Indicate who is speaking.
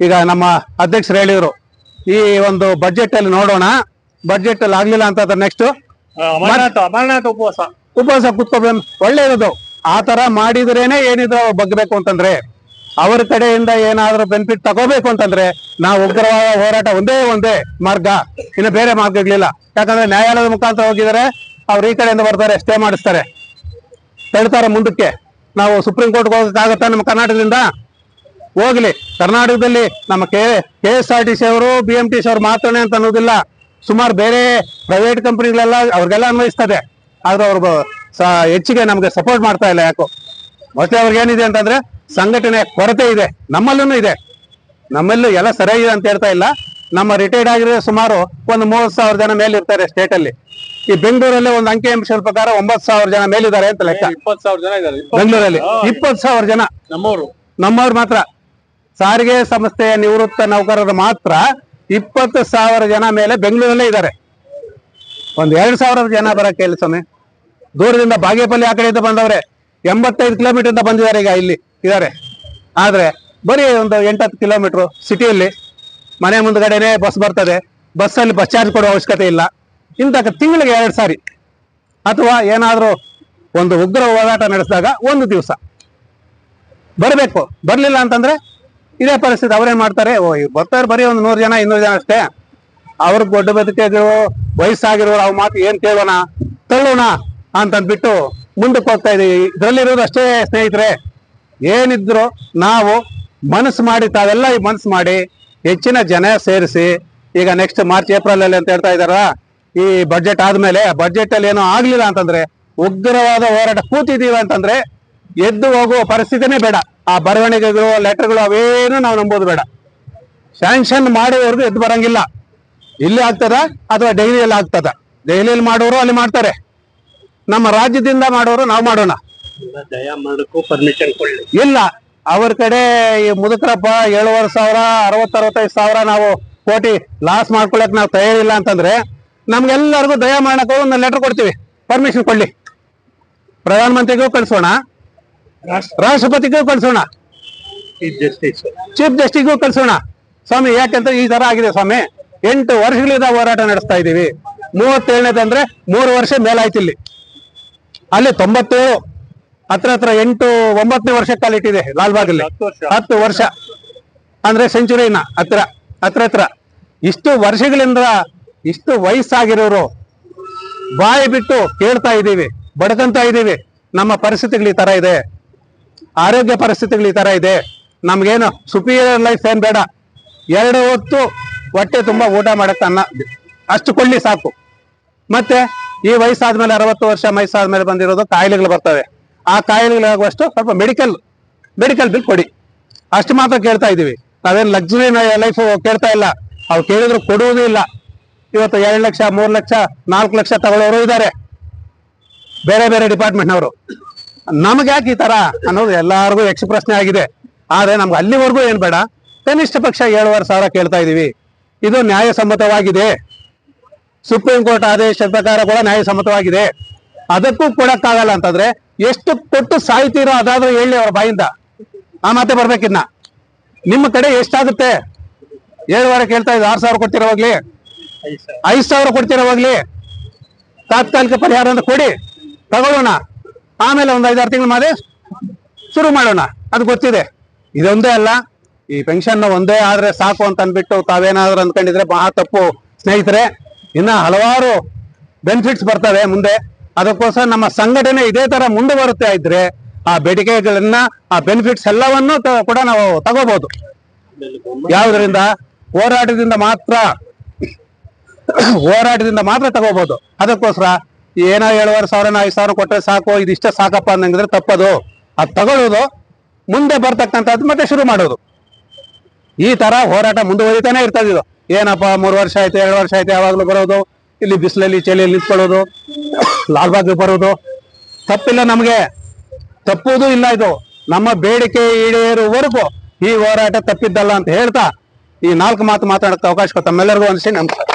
Speaker 1: ಈಗ ನಮ್ಮ ಅಧ್ಯಕ್ಷರು ಹೇಳಿದ್ರು ಈ ಒಂದು ಬಜೆಟ್ ಅಲ್ಲಿ ನೋಡೋಣ ಬಜೆಟ್ ಅಲ್ಲಿ ಆಗ್ಲಿಲ್ಲ ಅಂತಂದ್ರೆ ನೆಕ್ಸ್ಟ್
Speaker 2: ಅಮರನಾಥ ಅಮರನಾಥ ಉಪವಾಸ.
Speaker 1: ಉಪವಾಸ ಕುತ್ಕೋಬೇಕು ಒಳ್ಳೇದು ಆತರ ತರ ಮಾಡಿದ್ರೇನೆ ಏನಿದ್ರು ಬಗ್ಬೇಕು ಅಂತಂದ್ರೆ ಅವ್ರ ಕಡೆಯಿಂದ ಏನಾದ್ರೂ ಬೆನಿಫಿಟ್ ತಗೋಬೇಕು ಅಂತಂದ್ರೆ ನಾವು ಉಗ್ರವಾದ ಹೋರಾಟ ಒಂದೇ ಒಂದೇ ಮಾರ್ಗ. ಇನ್ನು ಬೇರೆ ಮಾರ್ಗಗಳಿಲ್ಲ ಯಾಕಂದ್ರೆ ನ್ಯಾಯಾಲಯದ ಮುಖಾಂತರ ಹೋಗಿದ್ದಾರೆ ಅವ್ರು ಈ ಕಡೆಯಿಂದ ಬರ್ತಾರೆ ಸ್ಟೇ ಮಾಡಿಸ್ತಾರೆ. ಹೇಳ್ತಾರೆ ಮುಂದಕ್ಕೆ. ನಾವು ಸುಪ್ರೀಂ ಕೋರ್ಟ್ಗೆ ಹೋಗಕ್ಕಾಗತ್ತಾ ನಮ್ಮ ಕರ್ನಾಟಕದಿಂದ? ಹೋಗ್ಲಿ. ಕರ್ನಾಟಕದಲ್ಲಿ ನಮ್ಮ K K S R T C ಅವರು ಬಿ ಎಂ ಟಿ ಸಿ ಅವರು ಮಾತ್ರನೇ ಅಂತ ಅನ್ನೋದಿಲ್ಲ. ಸುಮಾರು ಬೇರೆ ಪ್ರೈವೇಟ್ ಕಂಪನಿಗಳೆಲ್ಲ ಅವ್ರಿಗೆಲ್ಲ ಅನ್ವಯಿಸ್ತದೆ. ಆದ್ರೆ ಅವ್ರು ಹೆಚ್ಚಿಗೆ ನಮ್ಗೆ ಸಪೋರ್ಟ್ ಮಾಡ್ತಾ ಇಲ್ಲ ಯಾಕೋ. ಮೋಸ್ಟ್ಲಿ ಅವ್ರಿಗೆ ಏನಿದೆ ಅಂತಂದ್ರೆ ಸಂಘಟನೆ ಕೊರತೆ ಇದೆ. ನಮ್ಮಲ್ಲೂ ಇದೆ. ನಮ್ಮಲ್ಲೂ ಎಲ್ಲ ಸರಿಯಾಗಿದೆ ಅಂತ ಹೇಳ್ತಾ ಇಲ್ಲ. ನಮ್ಮ ರಿಟೈರ್ಡ್ ಆಗಿರೋ ಸುಮಾರು ಒಂದು ಮೂವತ್ತು ಸಾವಿರ ಜನ ಮೇಲೆ ಇರ್ತಾರೆ ಸ್ಟೇಟ್ ಅಲ್ಲಿ. ಈ ಬೆಂಗಳೂರಲ್ಲಿ ಒಂದು ಅಂಕಿ ಅಂಶದ ಪ್ರಕಾರ ಒಂಬತ್ತು ಸಾವಿರ ಜನ ಮೇಲಿದ್ದಾರೆ ಅಂತ ಲೆಕ್ಕ.
Speaker 2: ಇಪ್ಪತ್ತು ಸಾವಿರ ಜನ ಇದ್ದಾರೆ.
Speaker 1: ಬೆಂಗಳೂರಲ್ಲಿ ಇಪ್ಪತ್ತು ಸಾವಿರ ಜನ.
Speaker 2: ನಮ್ಮವರು.
Speaker 1: ನಮ್ಮವ್ರು ಮಾತ್ರ. ಸಾರಿಗೆ ಸಂಸ್ಥೆಯ ನಿವೃತ್ತ ನೌಕರರು ಮಾತ್ರ ಇಪ್ಪತ್ತು ಸಾವಿರ ಜನ ಮೇಲೆ ಬೆಂಗಳೂರಲ್ಲೇ ಇದ್ದಾರೆ. ಒಂದ್ ಎರಡು ಸಾವಿರ ಜನ ಬರಕ್ಕೆ ಇಲ್ಲ ಸ್ವಾಮಿ. ದೂರದಿಂದ ಬಾಗೇಪಲ್ಲಿ ಆ ಕಡೆಯಿಂದ ಬಂದವ್ರೆ. ಎಂಬತ್ತೈದು ಕಿಲೋಮೀಟರ್ ಇಂದ ಬಂದಿದ್ದಾರೆ ಈಗ ಇಲ್ಲಿ ಇದ್ದಾರೆ. ಆದ್ರೆ ಬರೀ ಒಂದು ಎಂಟತ್ತು ಕಿಲೋಮೀಟರ್ ಸಿಟಿಯಲ್ಲಿ ಮನೆ ಮುಂದ್ಗಡೆನೆ ಬಸ್ ಬರ್ತದೆ. ಬಸ್ಸಲ್ಲಿ ಬಸ್ ಚಾರ್ಜ್ ಕೊಡೋ ಅವಶ್ಯಕತೆ ಇಲ್ಲ. ಇಂಥ ತಿಂಗಳಿಗೆ ಎರಡು ಸಾರಿ ಅಥವಾ ಏನಾದರೂ ಒಂದು ಉಗ್ರ ಹೋರಾಟ ನಡೆಸಿದಾಗ ಒಂದು ದಿವಸ. ಬರಬೇಕು. ಬರಲಿಲ್ಲ ಅಂತಂದ್ರೆ ಇದೇ ಪರಿಸ್ಥಿತಿ ಅವ್ರೇನ್ ಮಾಡ್ತಾರೆ. ಓ ಇವ್ರು ಬರ್ತಾರೆ ಬರೀ ಒಂದ್ ನೂರು ಜನ, ಇನ್ನೂರು ಜನ ಅಷ್ಟೇ. ಅವ್ರಿಗೆ ದೊಡ್ಡ ಬದುಕಿದ್ರು ವಯಸ್ಸಾಗಿರೋರು ಅವ್ರ ಮಾತು ಏನ್ ಕೇಳೋಣ, ತಳ್ಳೋಣ ಅಂತಂದ್ಬಿಟ್ಟು ಮುಂದಕ್ಕೆ ಹೋಗ್ತಾ ಇದೀವಿ ಇದ್ರಲ್ಲಿರೋದು ಅಷ್ಟೇ ಸ್ನೇಹಿತರೆ, ಏನಿದ್ರು ನಾವು ಮನಸ್ಸು ಮಾಡಿ, ತಾವೆಲ್ಲ ಈ ಮನಸ್ಸು ಮಾಡಿ ಹೆಚ್ಚಿನ ಜನ ಸೇರಿಸಿ, ಈಗ ನೆಕ್ಸ್ಟ್ ಮಾರ್ಚ್ ಏಪ್ರಿಲ್ ಅಲ್ಲಿ ಅಂತ ಹೇಳ್ತಾ ಇದಾರ ಈ ಬಜೆಟ್ ಆದ್ಮೇಲೆ ಬಜೆಟ್ ಅಲ್ಲಿ ಏನೋ ಆಗ್ಲಿಲ್ಲ ಅಂತಂದ್ರೆ ಉಗ್ರವಾದ ಹೋರಾಟ ಕೂತಿದೀವಿ ಅಂತಂದ್ರೆ ಎದ್ದು ಹೋಗುವ ಪರಿಸ್ಥಿತಿನೇ ಬೇಡ. ಆ ಬರವಣಿಗೆಗಳು ಲೆಟರ್ಗಳು ಅವೇನು ನಾವು ನಂಬೋದು ಬೇಡ. ಸ್ಯಾಂಕ್ಷನ್ ಮಾಡುವವರೆಗೂ ಎದ್ದು ಬರಂಗಿಲ್ಲ. ಇಲ್ಲಿ ಆಗ್ತದ ಅಥವಾ ಡೈಲಿಯಲ್ಲಿ ಆಗ್ತದ? ಡೈಲಿಯಲ್ಲಿ ಮಾಡೋರು ಅಲ್ಲಿ ಮಾಡ್ತಾರೆ. ನಮ್ಮ ರಾಜ್ಯದಿಂದ ಮಾಡೋರು ನಾವು ಮಾಡೋಣ.
Speaker 2: ಪರ್ಮಿಷನ್
Speaker 1: ಇಲ್ಲ. ಅವ್ರ ಕಡೆ ಈ ಮುದುಕರಪ್ಪ ಏಳುವರೆ ಸಾವಿರ, ಅರವತ್ತು, ಅರವತ್ತೈದು ಸಾವಿರ ನಾವು ಕೋಟಿ ಲಾಸ್ ಮಾಡ್ಕೊಳಕ್ ನಾವು ತಯಾರಿಲ್ಲ ಅಂತಂದ್ರೆ ನಮ್ಗೆಲ್ಲರಿಗೂ ದಯ ಮಾಡಕ್ಕೆ ಒಂದು ಲೆಟರ್ ಕೊಡ್ತೀವಿ. ಪರ್ಮಿಷನ್ ಕೊಡ್ಲಿ. ಪ್ರಧಾನ ಕಳಿಸೋಣ ಕಳ್ಸೋಣ. ರಾಷ್ಟ್ರಪತಿಗೂ ಕಳಿಸೋಣ. ಚೀಫ್ ಜಸ್ಟಿಸ್ಗೂ ಕಳಿಸೋಣ. ಸ್ವಾಮಿ ಯಾಕೆಂದ್ರೆ ಈ ತರ ಆಗಿದೆ ಸ್ವಾಮಿ. ಎಂಟು ವರ್ಷಗಳಿಂದ ಹೋರಾಟ ನಡೆಸ್ತಾ ಇದ್ದೀವಿ. ಮೂವತ್ತೇಳನೇದಂದ್ರೆ ಮೂರು ವರ್ಷ ಮೇಲಾಯ್ತು ಇಲ್ಲಿ. ಅಲ್ಲಿ ತೊಂಬತ್ತು ಹತ್ರ ಹತ್ರ ಎಂಟು ಒಂಬತ್ತನೇ ವರ್ಷ ಕಾಲಿಟ್ಟಿದೆ
Speaker 2: ಹತ್ತು ವರ್ಷ.
Speaker 1: ಹತ್ತು ವರ್ಷ. ಅಂದ್ರೆ ಸೆಂಚುರಿನ ಹತ್ರ ಹತ್ರ ಹತ್ರ. ಇಷ್ಟು ವರ್ಷಗಳಿಂದ ಇಷ್ಟು ವಯಸ್ಸಾಗಿರೋರು ಬಾಯಿ ಬಿಟ್ಟು ಕೇಳ್ತಾ ಇದ್ದೀವಿ ಬಡ್ಕಂತ ಇದ್ದೀವಿ. ನಮ್ಮ ಪರಿಸ್ಥಿತಿಗಳು ಈ ತರ ಇದೆ. ಆರೋಗ್ಯ ಪರಿಸ್ಥಿತಿಗಳು ಈ ತರ ಇದೆ. ನಮ್ಗೇನು ಸುಪೀರಿಯರ್ ಲೈಫ್ ಏನ್ ಬೇಡ. ಎರಡು ಹೊತ್ತು ಹೊಟ್ಟೆ ತುಂಬಾ ಊಟ ಮಾಡಕ್ಕೆ ಅನ್ನ ಅಷ್ಟು ಕೊಳ್ಳಿ ಸಾಕು. ಮತ್ತೆ ಈ ವಯಸ್ಸಾದ್ಮೇಲೆ ಅರವತ್ತು ವರ್ಷ ವಯಸ್ಸಾದ್ಮೇಲೆ ಬಂದಿರೋದು ಕಾಯಿಲೆಗಳು ಬರ್ತವೆ. ಆ ಕಾಯಿಲೆಗಳಾಗುವಷ್ಟು ಸ್ವಲ್ಪ ಮೆಡಿಕಲ್ ಮೆಡಿಕಲ್ ಬಿಲ್ ಕೊಡಿ. ಅಷ್ಟು ಮಾತ್ರ ಕೇಳ್ತಾ ಇದೀವಿ ನಾವೇನು ಲಕ್ಸುರಿ ಲೈಫ್ ಕೇಳ್ತಾ ಇಲ್ಲ. ಅವ್ರು ಕೇಳಿದ್ರು ಕೊಡುವುದೂ ಇಲ್ಲ. ಇವತ್ತು ಎರಡು ಲಕ್ಷ, ಮೂರು ಲಕ್ಷ, ನಾಲ್ಕು ಲಕ್ಷ ತಗೊಳ್ಳೋರು ಇದ್ದಾರೆ. ಬೇರೆ ಬೇರೆ ಡಿಪಾರ್ಟ್ಮೆಂಟ್ನವರು ನಮ್ಗೆ ಯಾಕೆ ಈ ತರ ಅನ್ನೋದು ಎಲ್ಲಾರ್ಗು ಯಕ್ಷ ಪ್ರಶ್ನೆ ಆಗಿದೆ. ಆದ್ರೆ ನಮ್ಗೆ ಅಲ್ಲಿವರೆಗೂ ಏನ್ ಬೇಡ. ಕನಿಷ್ಠ ಪಕ್ಷ ಏಳುವರೆ ಸಾವಿರ ಕೇಳ್ತಾ ಇದೀವಿ. ಇದು ನ್ಯಾಯಸಮ್ಮತವಾಗಿದೆ. ಸುಪ್ರೀಂ ಕೋರ್ಟ್ ಆದೇಶದ ಪ್ರಕಾರ ಕೂಡ ನ್ಯಾಯಸಮ್ಮತವಾಗಿದೆ. ಅದಕ್ಕೂ ಕೊಡಕ್ಕಾಗಲ್ಲ ಅಂತಂದ್ರೆ ಎಷ್ಟು ಕೊಟ್ಟು ಸಾಯ್ತೀರೋ ಅದಾದ್ರೂ ಹೇಳಿ ಅವ್ರ ಬಾಯಿಂದ. ಆ ಮಾತೆ ಬರ್ಬೇಕಿನ್ನ ನಿಮ್ಮ ಕಡೆ ಎಷ್ಟಾಗುತ್ತೆ? ಏಳುವರೆ ಕೇಳ್ತಾ ಇದ್ದು ಆರು ಸಾವಿರ ಕೊಡ್ತೀರ ಹೋಗ್ಲಿ? ಐದು ಸಾವಿರ ಕೊಡ್ತೀರ ತಾತ್ಕಾಲಿಕ ಪರಿಹಾರ ಅಂತ ಕೊಡಿ. ತಗೊಳ್ಳೋಣ. ಆಮೇಲೆ ಒಂದು ಐದಾರು ತಿಂಗಳು ಮಾಡಿ ಶುರು ಮಾಡೋಣ. ಅದು ಗೊತ್ತಿದೆ. ಇದೊಂದೇ ಅಲ್ಲ, ಈ ಪೆನ್ಷನ್ ಒಂದೇ ಆದ್ರೆ ಸಾಕು ಅಂತ ಅಂದ್ಬಿಟ್ಟು ತಾವೇನಾದ್ರೂ ಅಂದ್ಕೊಂಡಿದ್ರೆ ಮಹಾ ತಪ್ಪು. ಸ್ನೇಹಿತರೆ, ಇನ್ನ ಹಲವಾರು ಬೆನಿಫಿಟ್ಸ್ ಬರ್ತವೆ ಮುಂದೆ. ಅದಕ್ಕೋಸ್ಕರ ನಮ್ಮ ಸಂಘಟನೆ ಇದೇ ತರ ಮುಂದೆ ಬರುತ್ತೆ ಇದ್ರೆ ಆ ಬೇಡಿಕೆಗಳನ್ನ, ಆ ಬೆನಿಫಿಟ್ಸ್ ಎಲ್ಲವನ್ನು ಕೂಡ ನಾವು ತಗೋಬಹುದು ಯಾವುದರಿಂದ? ಹೋರಾಟದಿಂದ ಮಾತ್ರ ಹೋರಾಟದಿಂದ ಮಾತ್ರ ತಗೋಬಹುದು ಅದಕ್ಕೋಸ್ಕರ ಏನೋ ಏಳುವರೆ ಸಾವಿರ ಐದು ಸಾವಿರ ಕೊಟ್ಟರೆ ಸಾಕು, ಇದಿಷ್ಟ ಸಾಕಪ್ಪ ಅನ್ನಂಗಿದ್ರೆ ತಪ್ಪದು. ಅದು ತಗೊಳ್ಳೋದು, ಮುಂದೆ ಬರ್ತಕ್ಕಂಥದ್ದು ಮತ್ತೆ ಶುರು ಮಾಡೋದು. ಈ ತರ ಹೋರಾಟ ಮುಂದುವರಿತಾನೆ ಇರ್ತದೆ ಇದು. ಏನಪ್ಪ, ಮೂರು ವರ್ಷ ಆಯ್ತು, ಎರಡು ವರ್ಷ ಆಯ್ತು, ಯಾವಾಗಲೂ ಬರೋದು, ಇಲ್ಲಿ ಬಿಸಿಲಲ್ಲಿ, ಚಳಿಯಲ್ಲಿ ನಿಂತ್ಕೊಳ್ಳೋದು ಲಾಲ್ಬಾಗ್ ಬರೋದು. ತಪ್ಪಿಲ್ಲ ನಮಗೆ. ತಪ್ಪುವುದು ಇಲ್ಲ ಇದು. ನಮ್ಮ ಬೇಡಿಕೆ ಈಡೇರುವವರೆಗೂ ಈ ಹೋರಾಟ ತಪ್ಪಿದ್ದಲ್ಲ ಅಂತ ಹೇಳ್ತಾ ಈ ನಾಲ್ಕು ಮಾತು ಮಾತಾಡಕ್ಕೆ ಅವಕಾಶ ತಮ್ಮೆಲ್ಲರಿಗೂ ಅನಿಸಿ ನಮಸ್ಕಾರ.